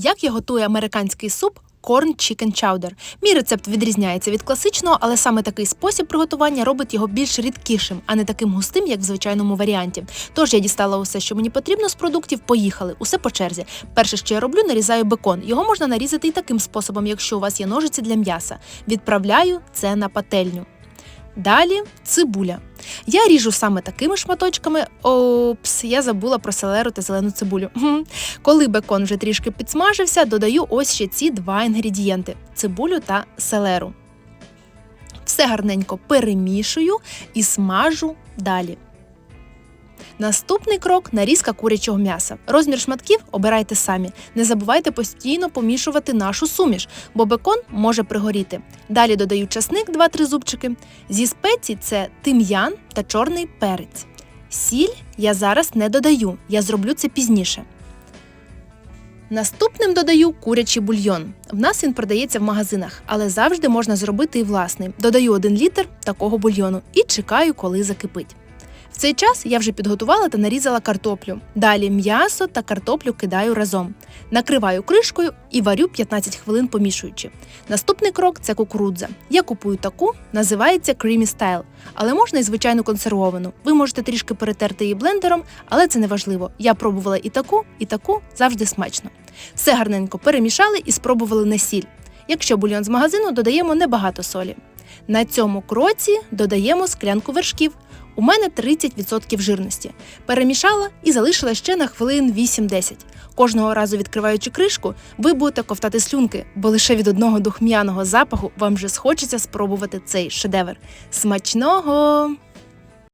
Як я готую американський суп Corn Chicken Chowder. Мій рецепт відрізняється від класичного, але саме такий спосіб приготування робить його більш рідкішим, а не таким густим, як в звичайному варіанті. Тож я дістала усе, що мені потрібно з продуктів. Поїхали, усе по черзі. Перше, що я роблю, нарізаю бекон. Його можна нарізати і таким способом, якщо у вас є ножиці для м'яса. Відправляю це на пательню. Далі цибуля. Я ріжу саме такими шматочками. Опс, я забула про селеру та зелену цибулю. Коли бекон вже трішки підсмажився, додаю ось ще ці два інгредієнти: цибулю та селеру. Все гарненько перемішую і смажу далі. Наступний крок нарізка курячого м'яса. Розмір шматків обирайте самі. Не забувайте постійно помішувати нашу суміш, бо бекон може пригоріти. Далі додаю часник 2-3 зубчики. Зі спецій це тим'ян та чорний перець. Сіль я зараз не додаю, я зроблю це пізніше. Наступним додаю курячий бульйон. В нас він продається в магазинах, але завжди можна зробити і власний. Додаю 1 літр такого бульйону і чекаю, коли закипить. В цей час я вже підготувала та нарізала картоплю. Далі м'ясо та картоплю кидаю разом. Накриваю кришкою і варю 15 хвилин помішуючи. Наступний крок це кукурудза. Я купую таку, називається Creamy Style, але можна і звичайну консервовану. Ви можете трішки перетерти її блендером, але це не важливо. Я пробувала і таку, і таку завжди смачно. Все гарненько перемішали і спробували на сіль. Якщо бульйон з магазину, додаємо небагато солі. На цьому кроці додаємо склянку вершків. У мене 30% жирності. Перемішала і залишила ще на хвилин 8-10. Кожного разу відкриваючи кришку, ви будете ковтати слюнки, бо лише від одного духмяного запаху вам вже схочеться спробувати цей шедевр. Смачного!